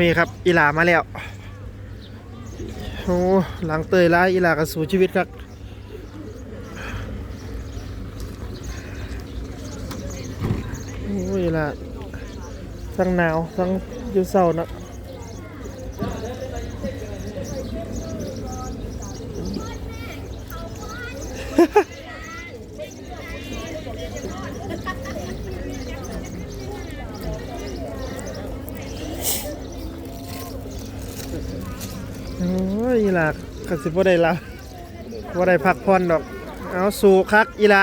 มีครับอีหลามาแล้วโอ้หลังเตยล้าอีหลากับสู่ชีวิตครับโอ้ยลาทั้งหนาวทั้งยู่เศร้านะ โอ้ยอีหลาก็สิบ่ได้ละบ่ได้พักผ่อนดอก เอาสู่คักอีหละ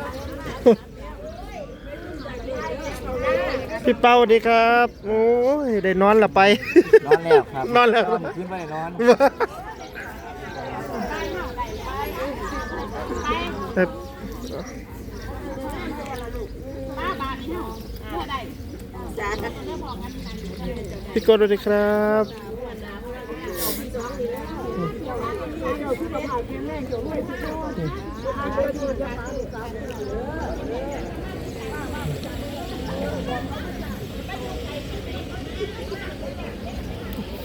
รับ โอ้ยได้นอนละไป นอนแล้วครับนอนแล้วนอนขึ้นไปนอนครับพี่กดสวัสดีครับเป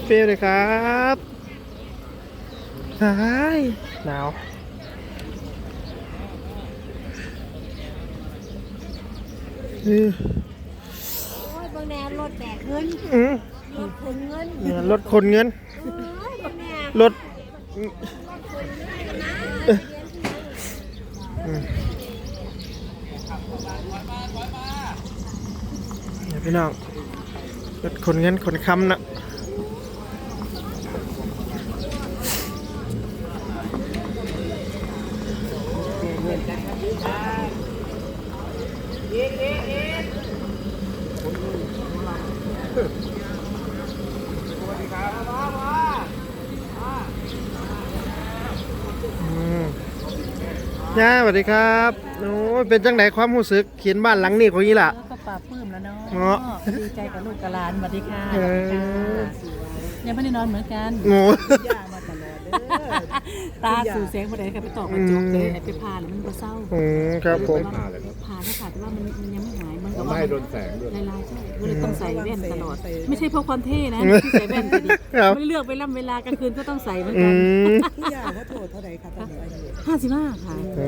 รี้ยวเลยครับหายหนาวอืมโอ้ยบางแนวรถแบกเงินอืมรถถึงเงินเนี่ยรถคนเงินเอ้ยบางแนวรถเนี่ยพี่น้อง รถคนเงินคนคำนะย่าสวัสดีครับ โอ้ยเป็นจังไหนความรู้สึกเขียนบ้านหลังนี้ของยี่ล่ะ ปลาบปลื้มแล้วเนาะเนาะดีใจกับลูกกับหลานสวัสดีค่ะเออสวัสดีค่ะยังไม่ได้นอนเหมือนกันโง่ ย่ามาตลอด เด้อ ตาสู่แสงบ่ได้ค่ะไปตอกกระจกเลยให้ไปพาแล้วมันบ่เศร้าอืมครับผมพาแล้วค่ะแต่ว่ามันมันยังไม่หายมันก็ไม่ว่าให้โดนแสงด้วย ลายๆใช่ก็เลยต้องใส่แว่นตลอดไม่ใช่เพราะความเท่นะที่ใส่แว่นก็ดีครับไม่เลือกไปล่ำเวลากลางคืนก็ต้องใส่เหมือนอืกันมผู้ยาเขาโทษเท่าไหร่ครับตอนนี้อายุห้าสิบห้าค่ะโอ้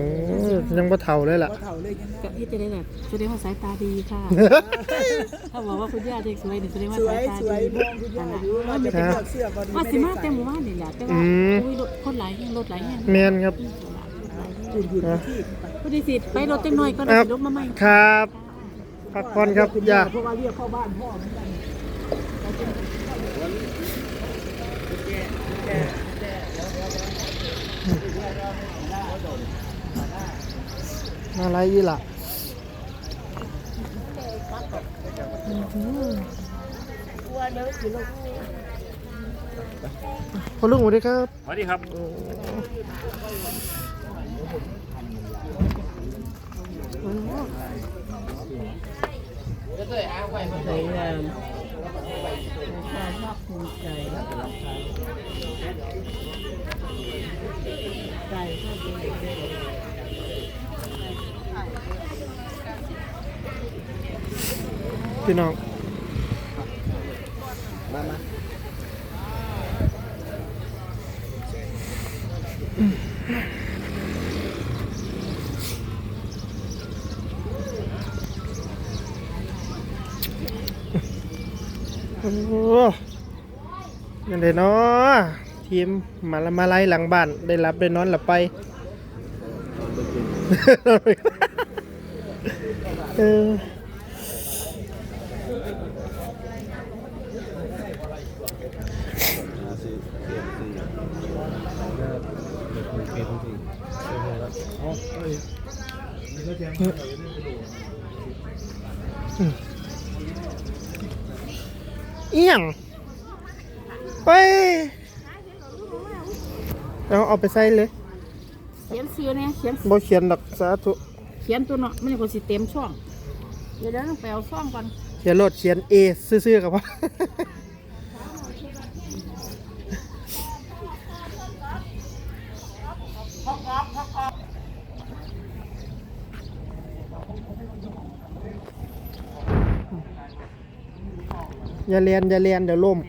ยยังบ่เท่าเลยล่ะ ว่าเท่าเลยยังไงกับที่จะได้แบบแสดงว่าสายตาดีค่ะ ถ้าบอกว่าคุณย่าเด็กสวยนี่แสดงว่าสวสายยตาสวยดีมองคุณย่าอยู่ว่าจะเป็นเลือกเสื้อบ่ดีว่าไม่สิได้มาใส่แต่หมู่บ้านนี่แหละแต่ว่าอืมอุ้ยรถคนหลายแห่งรถหลายแห่งแมนครับ ยืนยืนที่พอดีสิไปรถจังหน่อยก็ได้สิรถมาใหม่ครับพักผ่อนครับคุณย่าย่าเพราะว่าเรียกเข้าบ้านพ่อเหมือนกันมาอะไรยี่ล่ะ พอลุงสวัสดีครับสวัสดีครับสวยงามความภาคภูมิใจใจก็เป็นพี่น้อง โอ้ยังได้เนาะทีมมาละมาไล่หลังบ้าน ได้รับได้นอนหลับไปเออ เอียงไปเอาเอาไปใส่เลย เขียนซื้อเนี่ยเขียนบ่เขียนดอกสาธุ เขียนตัวเนาะมันก็สิเต็มช่อง เดี๋ยวเดี๋ยวต้องไปเอาช่องก่อน เขียนรถเขียน A ซื่อๆกับว่า อย่าเรียนอย่าเรียนเดี๋ยวล่ม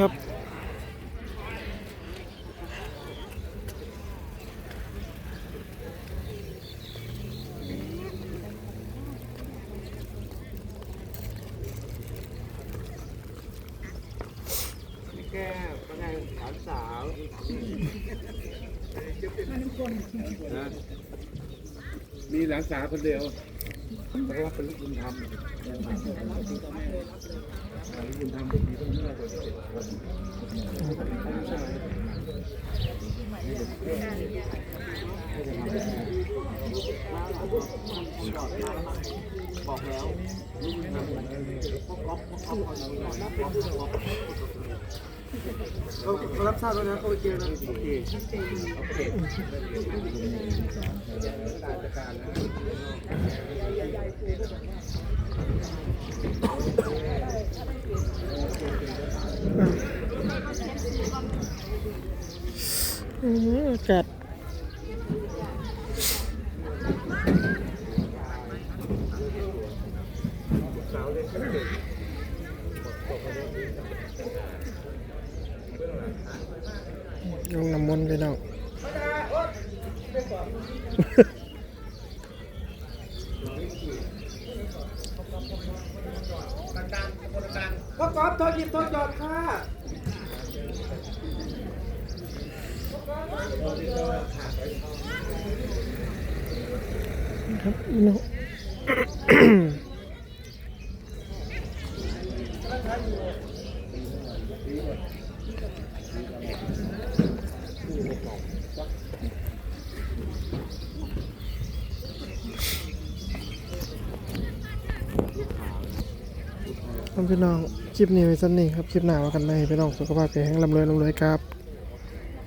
ครับ แก้วเป็นไงหลานสาวนะมีหลานสาวคนเดียวแต่ว่าเป็นลูกบุญธรรมลูกบุญธรรมมีต้องเลือกคนเจ็ดคน เขาเขารับทราบแล้วนะเขาไปเจอนะโอเคอืมจัด ลงน้ำมนต์ไปน้องพ่อกอล์ฟโทรหยิบโทรจอดค่ะครับอีโน พี่น้อง คลิปนี้ไว้สั้นนี้ครับ คลิปหน้าว่ากันไหมพี่น้องสุขภาพแข็งแรงร่ำรวยร่ำรวยครับ